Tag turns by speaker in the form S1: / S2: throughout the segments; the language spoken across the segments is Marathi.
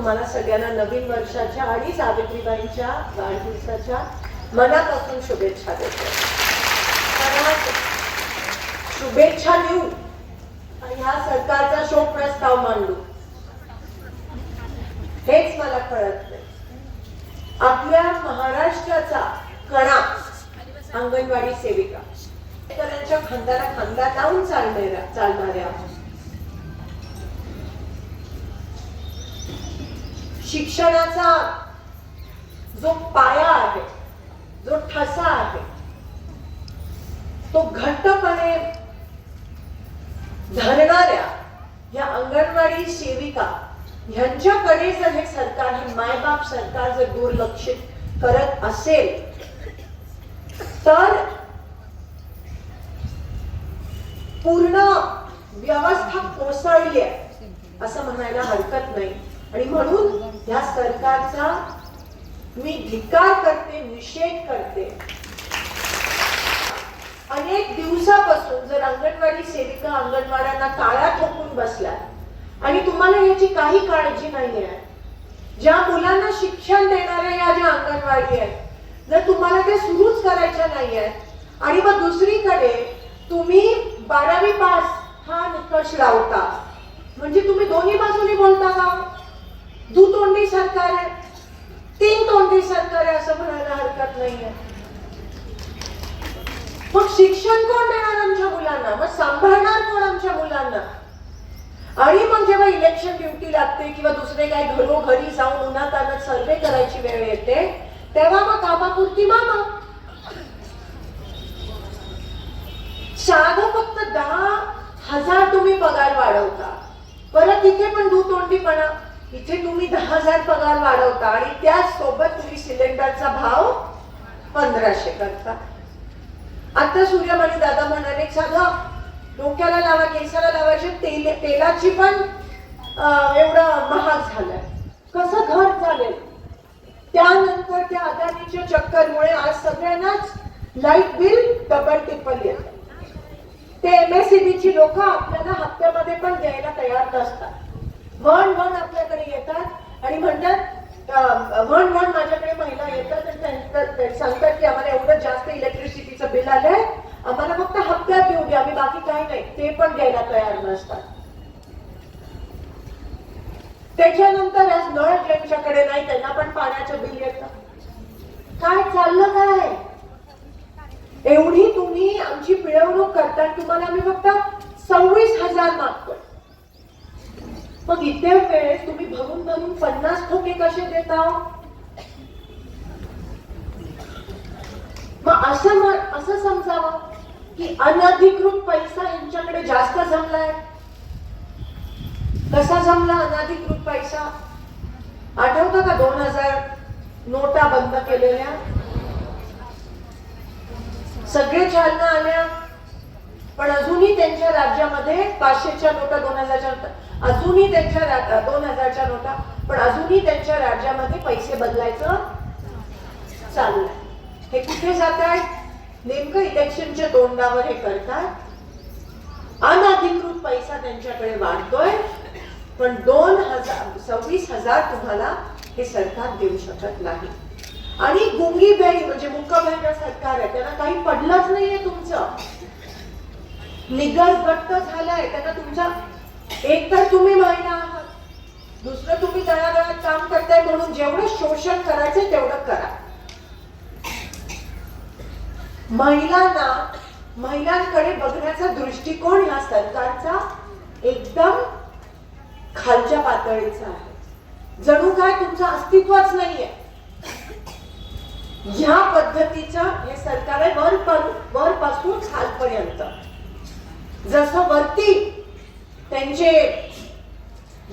S1: तुम्हाला सगळ्यांना नवीन वर्षाच्या आणि सावित्रीबाईंच्या वाढदिवसाच्या मनापासून शुभेच्छा देतो. शुभेच्छा देऊ. आणि ह्या सरकारचा शोक प्रस्ताव मांडू. हेच मला कळत नाही आपल्या महाराष्ट्राचा कणा अंगणवाडी सेविका. शेतकऱ्यांच्या खांद्याला खांदा लावून चालणाऱ्या चालणाऱ्या शिक्षणाचा जो पाया आहे जो ठसा आहे तो घट्टपणे धरणाऱ्या या अंगणवाडी सेविका ह्यांच्याकडे जर हे सरकार हे मायबाप सरकार जर दुर्लक्षित करत असेल तर पूर्ण व्यवस्था कोसळली आहे असं म्हणायला हरकत नाही. आणि म्हणून या सरकारचा मी धिकार करते निषेध करते. अनेक दिवसापासून जर अंगणवाडी सेविका अंगणवाड्यांना काळ्या ठोकून बसल्या आणि तुम्हाला याची काही काळजी नाही आहे ज्या मुलांना शिक्षण देणाऱ्या या ज्या अंगणवाडी आहेत जर तुम्हाला ते सुरूच करायच्या नाही आहेत आणि मग दुसरीकडे तुम्ही बारावी पास हा निकष लावता म्हणजे तुम्ही दोन्ही बाजूनी बोलता का? दुतोंडी सरकार आहे. तीन तोंडी सरकार आहे असं म्हणायला हरकत नाहीये. मग शिक्षण कोण देणार आमच्या मुलांना? मग सांभाळणार कोण आमच्या मुलांना? आणि मग जेव्हा इलेक्शन ड्युटी लागते किंवा दुसरे काही घरोघरी जाऊन उन्हात आणत सर्वे करायची वेळ येते तेव्हा मग कामापुरती मामा. साधं फक्त दहा हजार तुम्ही पगार वाढवता. परत इथे पण दुतोंडीपणा इथे तुम्ही दहा हजार पगार वाढवता आणि त्याच सोबत तुम्ही सिलेंडरचा भाव पंधराशे करता. आता सूर्यमणी दादा म्हणाले साधं डोक्याला लावा केसाला लावायचे तेल तेलाची पण एवढं महाग झालंय. कसं घर चालेल? त्यानंतर त्या अदानीच्या चक्करमुळे आज सगळ्यांनाच लाइट बिल डबल टिपल येत ते एमएससीबी ची लोक आपल्याला हप्त्यामध्ये पण द्यायला तयार नसतात. वन वन आपल्याकडे येतात. आणि म्हणतात म्हण वन वन माझ्याकडे महिला येतात आणि त्यांचं- सांगतात की आम्हाला एवढं जास्त इलेक्ट्रिसिटीचं बिल आलंय. आम्हाला फक्त हप्त्यात देऊ द्या आम्ही बाकी काही नाही. ते पण द्यायला तयार नसतात. त्याच्यानंतर आज नळ ज्यांच्याकडे नाही त्यांना पण पाण्याचं बिल येतं. काय चाललं काय? एवढी तुम्ही आमची पिळवणूक करता तुम्हाला आम्ही फक्त सव्वीस हजार मागतोय. मग इथे वेळेस तुम्ही भरून भरून पन्नास ठोके कसे देता? मग असं असं समजावं की अनधिकृत पैसा यांच्याकडे जास्त जमलाय? कसा जमला अनधिकृत पैसा? आठवतं का दोन हजार नोटा बंद केलेल्या? सगळे चालना आल्या पण अजूनही त्यांच्या राज्यामध्ये पाचशेच्या नोटा दोन हजारच्या अजूनही त्यांच्या दोन हजारच्या नोटा पण अजूनही त्यांच्या राज्यामध्ये पैसे बदलायचं चाललंय हे कुठे जात आहे नेमकं इलेक्शनच्या तोंडावर हे करतात. अनधिकृत पैसा त्यांच्याकडे वाढतोय पण दोन हजार सव्वीस हजार तुम्हाला हे सरकार देऊ शकत नाही. आणि गुंगी बेळी म्हणजे मुकबेळ सरकार आहे त्यांना काही पडलंच नाहीये तुमचं. निगर घट्ट झालाय त्यांना तुमचा एक तर तुम्ही महिला आहात. दुसरं तुम्ही तळागाळात काम करताय म्हणून जेवढं शोषण करायचं तेवढं करा. महिलांना महिलांकडे बघण्याचा दृष्टिकोन हा सरकारचा एकदम खालच्या पातळीचा आहे. जणू काय तुमचं अस्तित्वच नाहीये. ह्या पद्धतीचं हे सरकार आहे वर वर पासून खालपर्यंत. जसं वरती त्यांचे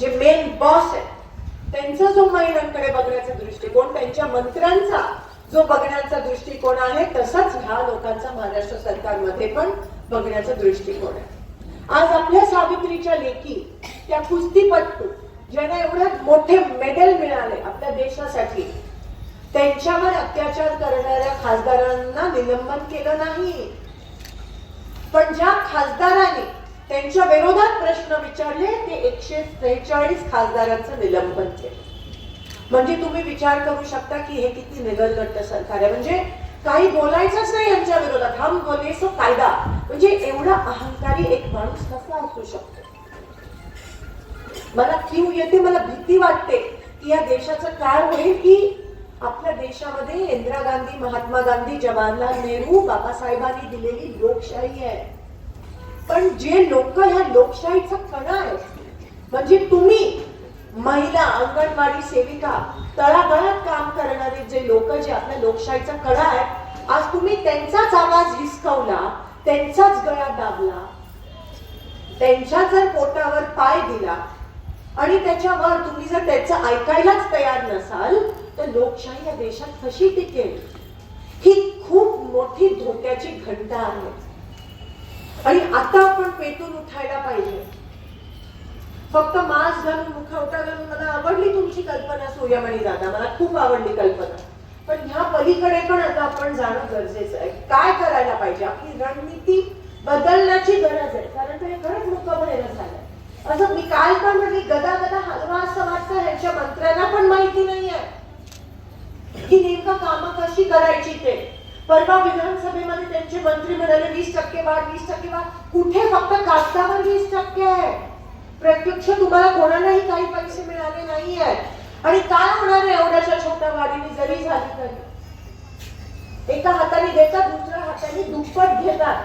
S1: जे मेन बॉस आहेत त्यांचा जो महिलांकडे बघण्याचा दृष्टिकोन त्यांच्या मंत्र्यांचा जो बघण्याचा दृष्टिकोन आहे तसाच ह्या लोकांचा महाराष्ट्र सरकारमध्ये पण बघण्याचा दृष्टिकोन आहे. आज आपल्या सावित्रीच्या लेखी त्या कुस्तीपटू ज्यांना एवढे मोठे मेडल मिळाले आपल्या देशासाठी त्यांच्यावर अत्याचार करणाऱ्या खासदारांना निलंबन केलं नाही. पण ज्या खासदारांनी त्यांच्या विरोधात प्रश्न विचारले ते एकशे त्रेचाळीस खासदारांचं निलंबन केलं. म्हणजे तुम्ही विचार करू शकता की हे किती निगलगट्ट सरकार आहे. म्हणजे काही बोलायचंच नाही यांच्या विरोधात. हम बोले सो कायदा. म्हणजे एवढा अहंकारी एक माणूस कसा असू शकतो? मला क्यू येते मला भीती वाटते की या देशाचं काय होईल की आपल्या देशामध्ये इंदिरा गांधी महात्मा गांधी जवाहरलाल नेहरू बाबासाहेबांनी दिलेली लोकशाही आहे. पण जे लोक ह्या लोकशाहीचा कणा आहे म्हणजे तुम्ही महिला अंगणवाडी सेविका तळागाळात काम करणारे जे लोक जे आपल्या लोकशाहीचा कणा आहे आज तुम्ही त्यांचाच आवाज हिसकवला त्यांचाच गळा दाबला त्यांच्या जर पोटावर पाय दिला आणि त्याच्यावर तुम्ही जर त्याचं ऐकायलाच तयार नसाल तर लोकशाही या देशात कशी टिकेल? ही खूप मोठी धोक्याची घंटा आहे. आणि आता आपण पेटून उठायला पाहिजे. फक्त मास्क घालून मुखवटा घालून मला आवडली तुमची कल्पना सूर्यमणी दादा. मला खूप आवडली कल्पना. पण ह्या पलीकडे पण आता आपण जाणं गरजेचं आहे. काय करायला पाहिजे? आपली रणनीती बदलण्याची गरज आहे. कारण ते खरंच मुक्कामळेनं झालं असं मी काल पण म्हटली गदा गदा हलवा असं वाटतं ह्याच्या मंत्र्यांना पण माहिती नाही आहे की नेमकं कामं कशी करायची ते. परवा विधानसभेमध्ये त्यांचे मंत्री म्हणाले वीस टक्के वाढ वीस टक्के वाढ. कुठे फक्त कागदावर वीस टक्के आहे? प्रत्यक्ष तुम्हाला कोणालाही काही पैसे मिळाले नाही आहेत आणि काय होणार आहे एवढ्याच्या छोट्या वाढीने जरी झाली तरी? एका हाताने देतात दुसऱ्या हाताने दुप्पट घेतात.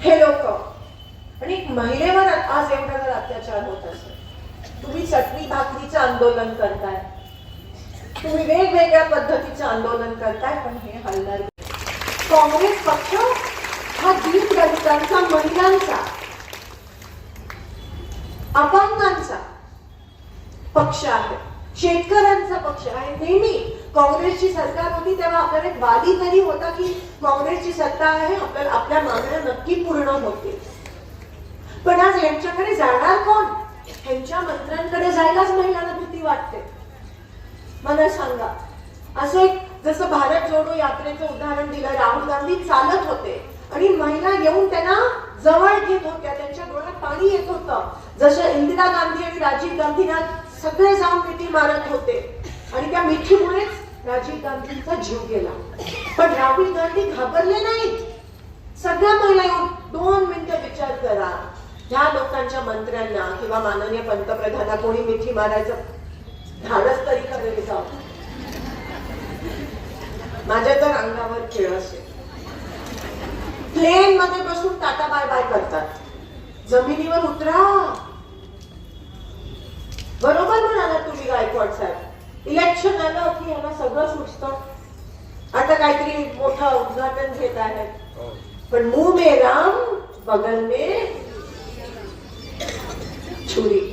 S1: हे लोक. आणि महिलेवर आज एवढा जर अत्याचार होत असेल. तुम्ही चटणी भाकरीचं आंदोलन करताय. तुम्ही वेगवेगळ्या पद्धतीचं आंदोलन करताय पण हे हलणार काँग्रेस पक्ष हा दीन दलितांचा महिलांचा अपंगांचा पक्ष आहे. शेतकऱ्यांचा पक्ष आहे. नेहमी काँग्रेसची सरकार होती तेव्हा आपल्याला एक वादी तरी होता की काँग्रेसची सत्ता आहे आपल्याला आपल्या मागण्या नक्की पूर्ण होतील. पण आज ह्यांच्याकडे जाणार कोण? ह्यांच्या मंत्र्यांकडे जायलाच महिलांना भीती वाटते. मला सांगा असं एक जसं भारत जोडो यात्रेचं उदाहरण दिलं राहुल गांधी चालत होते आणि महिला येऊन त्यांना जवळ घेत होत्या त्यांच्या डोळ्यात पाणी येत होतं. जसं इंदिरा गांधी आणि राजीव गांधींना सगळे जाऊन मिठी मारत होते आणि त्या मिठीमुळेच राजीव गांधींचा जीव गेला. पण राहुल गांधी घाबरले नाहीत. सगळ्या महिला येऊन दोन मिनिटं विचार करा. ह्या लोकांच्या मंत्र्यांना किंवा माननीय पंतप्रधाना कोणी मिठी मारायचं धाडस तरी करेल का माझ्या तर अंगावर खेळ असेल प्लेन मध्ये बसून टाटा बाय बाय करतात. जमिनीवर उतरा. बरोबर म्हणाला तुम्ही गायकवाड साहेब. इलेक्शन आलं की ह्याला सगळं सुचतं. आता काहीतरी मोठं उद्घाटन घेत आहेत. पण मुंह में राम बगल में छुरी.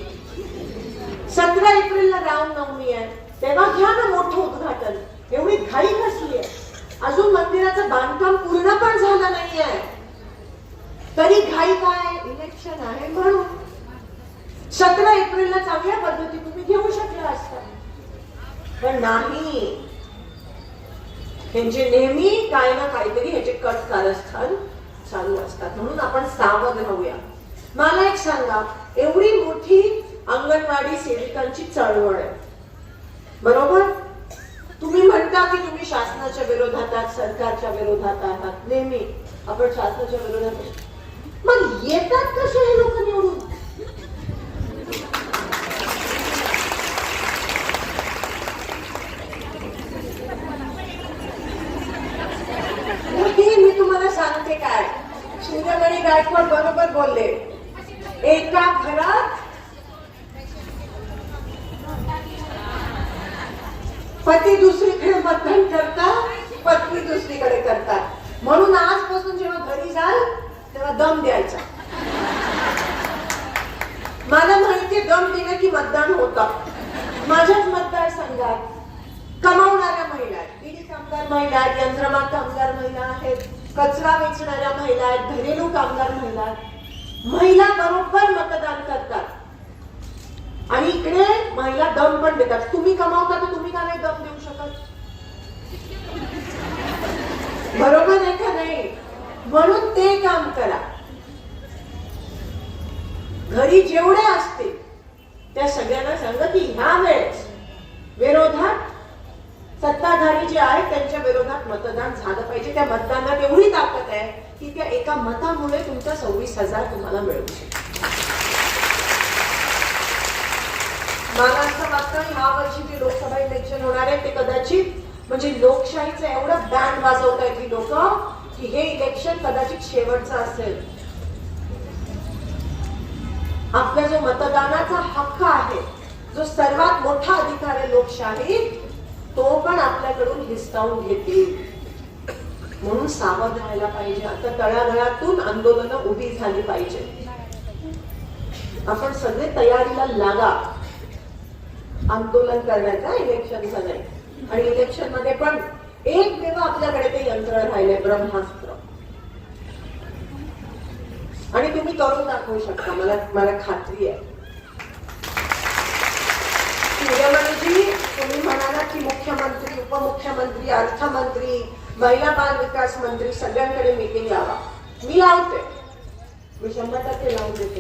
S1: सतरा एप्रिलला रामनवमी आहे. तेव्हा घ्या ना मोठं उद्घाटन. एवढी घाई कसली आहे? अजून मंदिराचं बांधकाम पूर्ण पण झालं नाहीये. तरी घाई काय? इलेक्शन आहे म्हणून. सतरा एप्रिलला चांगल्या पद्धती तुम्ही घेऊ शकला असता. पण नाही. त्यांचे नेहमी काय ना काहीतरी ह्याचे कट कारस्थान चालू असतात. म्हणून आपण सावध राहूया. मला एक सांगा एवढी मोठी अंगणवाडी सेविकांची चळवळ आहे. बरोबर? तुम्ही म्हणता की तुम्ही शासनाच्या विरोधात आहात सरकारच्या विरोधात आहात. नेहमी आपण शासनाच्या विरोधात मग येतात कसे हे लोक निवडून हे मी तुम्हाला सांगते काय शिंदेमणी गायकवाड बरोबर बोलले एका घरात पती दुसरीकडे मतदान करतात पत्नी दुसरीकडे करतात म्हणून आजपासून जेव्हा घरी जाल तेव्हा दम द्यायचा मला माहितीये दिलं की मतदान होतं. माझ्याच मतदारसंघात कमावणाऱ्या महिला आहेत. बिडी कामगार महिला आहेत यंत्रमाग कामगार महिला आहेत कचरा वेचणाऱ्या महिला आहेत घरेलू कामगार महिला आहेत. महिला बरोबर मतदान करतात. आणि इकडे महिला दम पण देतात. तुम्ही कमावता तर तुम्ही का नाही दम देऊ शकत? बरोबर आहे का नाही? म्हणून ते काम करा. घरी जेवढे असतील त्या सगळ्यांना सांगत की ह्या वेळेस विरोधात सत्ताधारी जे आहेत त्यांच्या विरोधात मतदान झालं पाहिजे. त्या मतदानात एवढी ताकद आहे की त्या एका मतामुळे तुमचा सव्वीस हजार तुम्हाला मिळू शकतो महाराष्ट्र मात्र ह्या वर्षी जे लोकसभा इलेक्शन होणार आहे ते कदाचित म्हणजे लोकशाहीचं एवढं बँड वाजवत आहेत ही लोक की हे इलेक्शन कदाचित शेवटचं असेल. आपला जो मतदानाचा हक्क आहे जो सर्वात मोठा अधिकार आहे लोकशाही तो पण आपल्याकडून हिसकावून घेतील. म्हणून सावध राहायला पाहिजे. आता तळागळातून आंदोलनं उभी झाली पाहिजे. आपण सगळे तयारीला लागा. आंदोलन करण्याचा इलेक्शनचा नाही. आणि इलेक्शनमध्ये पण एकमेव आपल्याकडे ते यंत्र राहिले ब्रह्मास्त्र. आणि तुम्ही करून दाखवू शकता. मला मला खात्री आहे. सूर्यमणीजी तुम्ही म्हणाला की मुख्यमंत्री उपमुख्यमंत्री अर्थमंत्री महिला बाल विकास मंत्री सगळ्यांकडे मीटिंग लावा मी लावते मी शंभर टक्के लावून देते.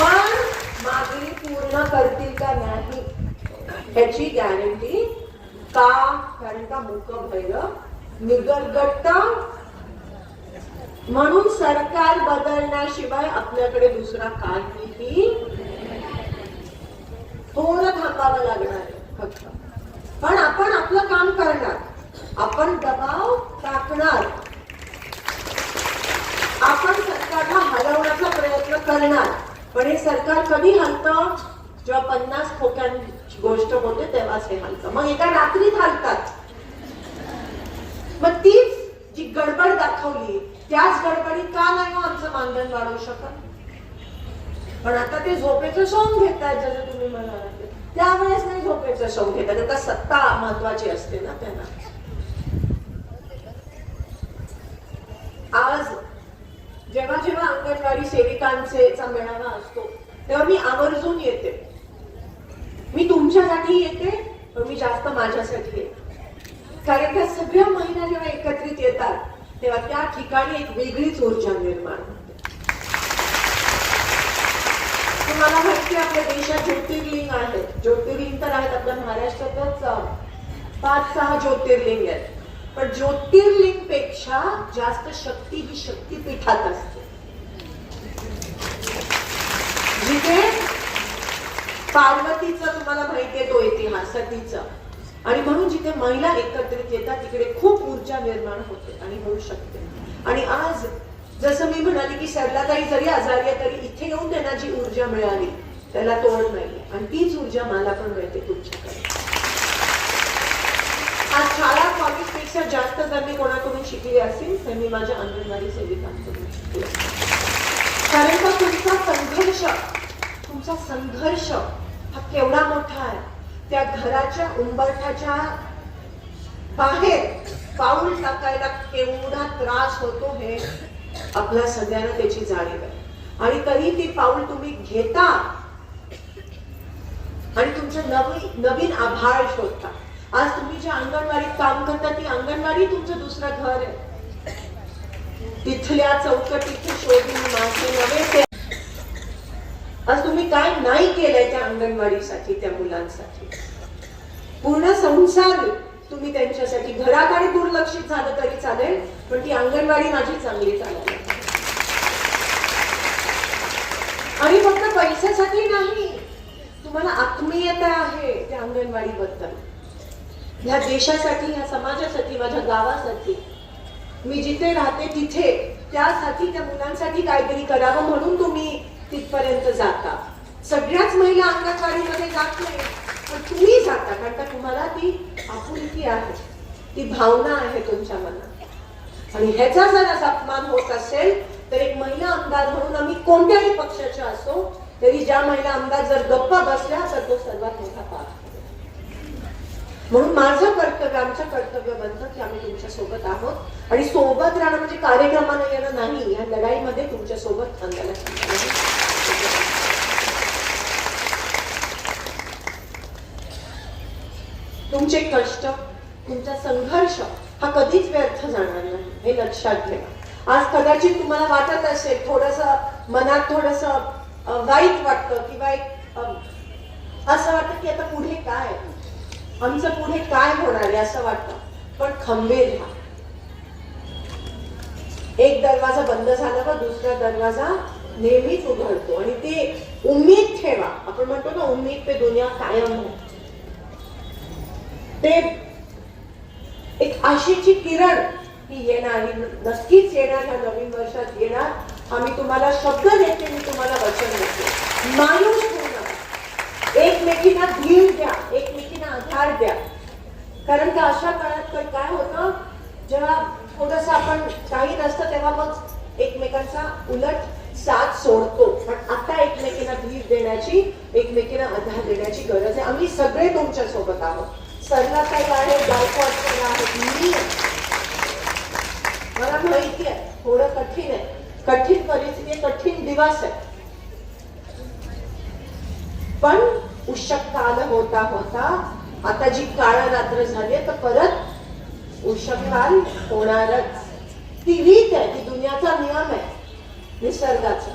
S1: पण मागणी पूर्ण करतील का नाही ह्याची गॅरंटी का? कारण का मुक भैर निगरगट्ट म्हणून सरकार बदलण्याशिवाय आपल्याकडे दुसरा काहीही थोडं थांबावं लागणार फक्त. पण आपण आपलं काम करणार. आपण दबाव टाकणार. आपण सरकारला हलवण्याचा प्रयत्न करणार. पण हे सरकार कधी हलतं? जेव्हा पन्नास खोक्यांची गोष्ट होते तेव्हाच हे हलतं. मग एका रात्रीत हलतात. मग तीच जी गडबड दाखवली त्याच गडबडीत का नाही मग आमचं मानधन वाढवू शकत? पण आता ते झोपेचं सोंग घेतात जसं तुम्ही म्हणालात. त्यावेळेस नाही झोपेचं सोंग घेतात आता सत्ता महत्वाची असते ना त्यांना. आज जेव्हा जेव्हा अंगणवाडी सेविकांचे मेळावा असतो तेव्हा मी आवर्जून येते. मी तुमच्यासाठी येते पण मी जास्त माझ्यासाठी येते कारण त्या सगळ्या महिला जेव्हा एकत्रित येतात तेव्हा त्या ठिकाणी एक वेगळीच ऊर्जा निर्माण होते. तुम्हाला माहिती आपल्या देशात ज्योतिर्लिंग आहेत. ज्योतिर्लिंग तर आहेत आपल्या महाराष्ट्रातच पाच सहा ज्योतिर्लिंग आहेत. पण ज्योतिर्लिंगपेक्षा जास्त शक्ती ही शक्तीपीठात असते. जिथे पार्वतीचा तुम्हाला माहितीये तो इतिहास सतीचा आणि म्हणून जिथे महिला एकत्रित येतात तिकडे खूप ऊर्जा निर्माण होते आणि होऊ शकते. आणि आज जसं मी म्हणाले की सरलाताई जरी आजारी आहे तरी इथे येऊन त्यांना जी ऊर्जा मिळाली त्याला तोड नाही आणि तीच ऊर्जा मला पण मिळते तुमच्याकडे. आज शाळा कॉलेजपेक्षा जास्त जर मी कोणाकडून शिकली असेल तर मी माझ्या अंगणवाडी सेविकांकडून शिकले कारण का तुमचा संघर्ष तुमचा संघर्ष हा केवढा मोठा आहे. त्या घराच्या उंबरठ्याच्या बाहेर पाऊल टाकायला केवढा त्रास होतो हे आपल्या सगळ्यांना त्याची जाणीव आहे. आणि तरी ती पाऊल तुम्ही घेता आणि तुमचं नवीन नवीन आभाळ शोधता. आज तुम्ही जे अंगणवाडीत काम करता ती अंगणवाडी तुमचं दुसरं घर आहे. तिथल्या चौकटीत शोधून माझे नव्हे ते आज तुम्ही काय नाही केलंय त्या अंगणवाडीसाठी त्या मुलांसाठी? पूर्ण संसार तुम्ही त्यांच्यासाठी घराकडे दुर्लक्षित झालं तरी चालेल पण ती अंगणवाडी माझी चांगली चालेल आणि फक्त पैशासाठी नाही तुम्हाला आत्मीयता आहे त्या अंगणवाडी बद्दल ह्या देशासाठी ह्या समाजासाठी माझ्या गावासाठी. मी जिथे राहते तिथे त्यासाठी त्या मुलांसाठी काहीतरी करावं म्हणून तुम्ही तिथपर्यंत जाता. सगळ्याच महिला अंगणवाडीमध्ये जात नाही पण तुम्ही जाता कारण का तुम्हाला ती आपुलकी आहे. ती भावना आहे तुमच्या मनात. आणि ह्याचा जर असा अपमान होत असेल तर एक महिला आमदार म्हणून आम्ही कोणत्याही पक्षाच्या असो तरी ज्या महिला आमदार जर गप्पा बसल्या तर तो सर्वात मोठा पाप म्हणून माझं कर्तव्य आमचं कर्तव्य बनतं की आम्ही तुमच्यासोबत आहोत. आणि सोबत राहणं म्हणजे कार्यक्रमाने येणं नाही या लढाईमध्ये तुमच्यासोबत थांबायला तुमचे कष्ट तुमचा संघर्ष हा कधीच व्यर्थ जाणार नाही हे लक्षात ठेवा. आज कदाचित तुम्हाला वाटत असेल थोडस मनात थोडस वाईट वाटतं किंवा एक असं वाटतं की आता पुढे काय? आमचं पुढे काय होणार आहे असं वाटतं. पण खंबीर राहा. एक दरवाजा बंद झाला का दुसरा दरवाजा नेहमीच उघडतो. आणि ते उम्मीद ठेवा. आपण म्हणतो ना उम्मीद पे दुनिया कायम है ते एक आशेची किरण ही येणार ही नक्कीच येणार ह्या नवीन वर्षात येणार. आम्ही तुम्हाला शब्द देते मी तुम्हाला वचन देते. मायूस होऊ नका एकमेकींना धीर द्या एकमेकींना आधार द्या. कारण का अशा काळात काय- काय होतं? जेव्हा थोडस आपण काही नसतं तेव्हा मग एकमेकांचा उलट साथ सोडतो. पण आता एकमेकींना धीर देण्याची एकमेकींना आधार देण्याची गरज आहे. आम्ही सगळे तुमच्यासोबत आहोत. सरलाताई आहे गायकवाड सर आहेत. मी आहे. मला माहिती आहे थोडं कठीण आहे. कठीण परिस्थिती कठीण दिवस आहे. पण उषक काल होता होता आता जी काळ रात्र झाली तर परत उषक काल होणारच. ती रीत आहे ती दुनियाचा नियम आहे निसर्गाचा.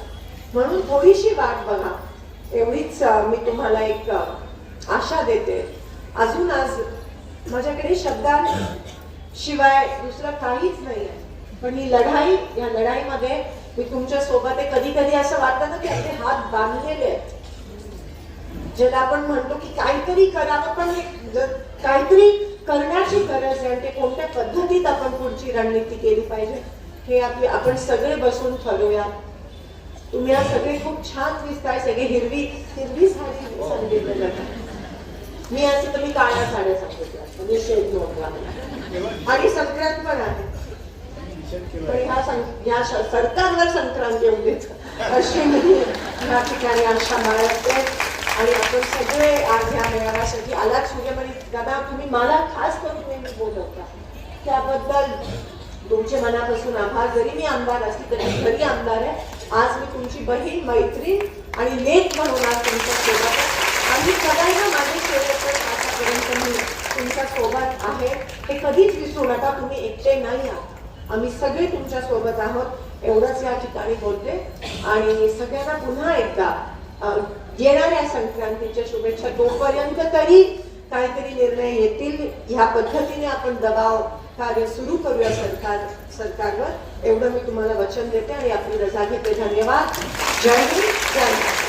S1: म्हणून थोडीशी वाट बघा. एवढीच मी तुम्हाला एक आशा देते. अजून आज माझ्याकडे शब्दां शिवाय दुसरं काहीच नाही आहे पण ही लढाई या लढाईमध्ये मी तुमच्यासोबत आहे. कधी कधी असं वाटतं ना की आपले हात बांधलेले आहेत. ज्याला आपण म्हणतो की काहीतरी करावं पण हे काहीतरी करण्याची गरज आहे आणि ते कोणत्या पद्धतीत आपण पुढची रणनीती केली पाहिजे हे आपले आपण सगळे बसून ठरवूया तुम्ही सगळे खूप छान दिसताय सगळे हिरवी हिरवी साडी सांगितलं जातं मी असं तर मी काळ्या साड्या सांगितल्या म्हणजे शेत नव्हता आणि संक्रांत पण आहे. पण ह्या सं- सरकारवर संक्रांत येऊ देत. अशी मी या ठिकाणी आशा बाळगते. आणि आपण सगळे आज ह्या मेळाव्यासाठी आलात. सूर्यमणी दादा तुम्ही मला खास करून नेहमी बोलवता. त्याबद्दल तुमचे मनापासून आभार. जरी मी आमदार असली तरी घरी आमदार आहे. आज मी तुमची बहीण मैत्रीण आणि लेख म्हणून आज तुमच्यासोबत आम्ही सगळ्यांना माझे शेवटपर्यंत आतापर्यंत मी तुमच्यासोबत आहे. हे कधीच विसरू नका तुम्ही एकटे नाही आहात. आम्ही सगळे तुमच्यासोबत आहोत. एवढंच या ठिकाणी बोलते. आणि सगळ्यांना पुन्हा एकदा येणाऱ्या संक्रांतीच्या शुभेच्छा. तोपर्यंत तरी काहीतरी निर्णय येतील. ह्या पद्धतीने आपण दबाव कार्य सुरू करूया सरकार सरकारवर. एवढं मी तुम्हाला वचन देते आणि आपली रजा घेते धन्यवाद. जय हिंद जय